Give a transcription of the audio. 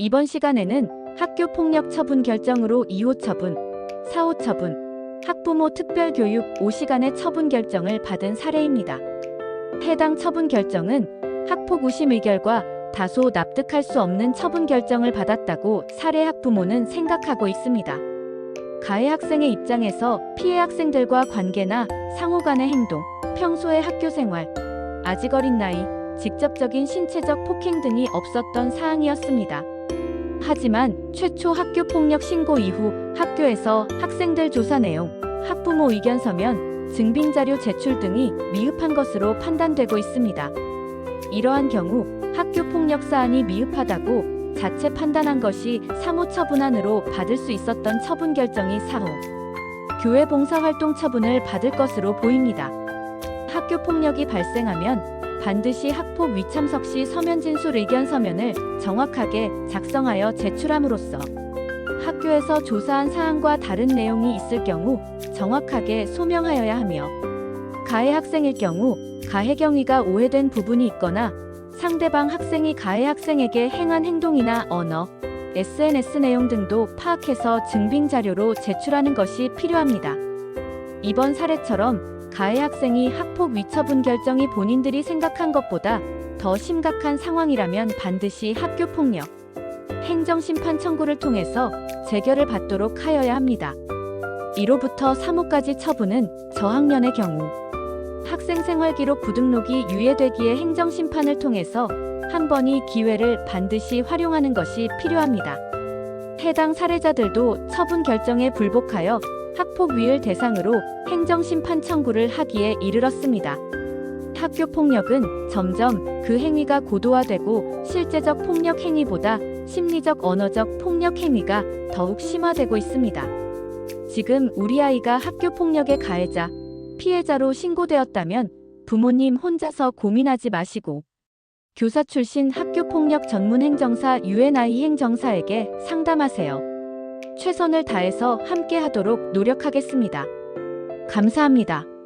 이번 시간에는 학교 폭력 처분 결정으로 2호 처분, 4호 처분, 학부모 특별교육 5시간의 처분 결정을 받은 사례입니다. 해당 처분 결정은 학폭 우심 의결과 다소 납득할 수 없는 처분 결정을 받았다고 사례 학부모는 생각하고 있습니다. 가해 학생의 입장에서 피해 학생들과 관계나 상호 간의 행동, 평소의 학교 생활, 아직 어린 나이, 직접적인 신체적 폭행 등이 없었던 사항이었습니다. 하지만 최초 학교 폭력 신고 이후 학교에서 학생들 조사 내용, 학부모 의견 서면, 증빙 자료 제출 등이 미흡한 것으로 판단되고 있습니다. 이러한 경우 학교 폭력 사안이 미흡하다고 자체 판단한 것이 3호 처분안으로 받을 수 있었던 처분 결정이 4호 교회 봉사활동 처분을 받을 것으로 보입니다. 학교 폭력이 발생하면 반드시 학폭 위참석 시 서면 진술 의견 서면을 정확하게 작성하여 제출함으로써 학교에서 조사한 사항과 다른 내용이 있을 경우 정확하게 소명하여야 하며 가해 학생일 경우 가해 경위가 오해된 부분이 있거나 상대방 학생이 가해 학생에게 행한 행동이나 언어, SNS 내용 등도 파악해서 증빙 자료로 제출하는 것이 필요합니다. 이번 사례처럼 가해 학생이 학폭 위처분 결정이 본인들이 생각한 것보다 더 심각한 상황이라면 반드시 학교 폭력 행정심판 청구를 통해서 재결을 받도록 하여야 합니다. 1호부터 3호까지 처분은 저학년의 경우 학생 생활 기록 부등록이 유예되기에 행정심판을 통해서 한 번이 기회를 반드시 활용하는 것이 필요합니다. 해당 사례자들도 처분 결정에 불복하여 학폭위를 대상으로 행정심판 청구를 하기에 이르렀습니다. 학교 폭력은 점점 그 행위가 고도화되고 실제적 폭력 행위보다 심리적 언어적 폭력 행위가 더욱 심화되고 있습니다. 지금 우리 아이가 학교 폭력의 가해자, 피해자로 신고되었다면 부모님 혼자서 고민하지 마시고 교사 출신 학교 폭력 전문 행정사 UNI 행정사에게 상담하세요. 최선을 다해서 함께 하도록 노력하겠습니다. 감사합니다.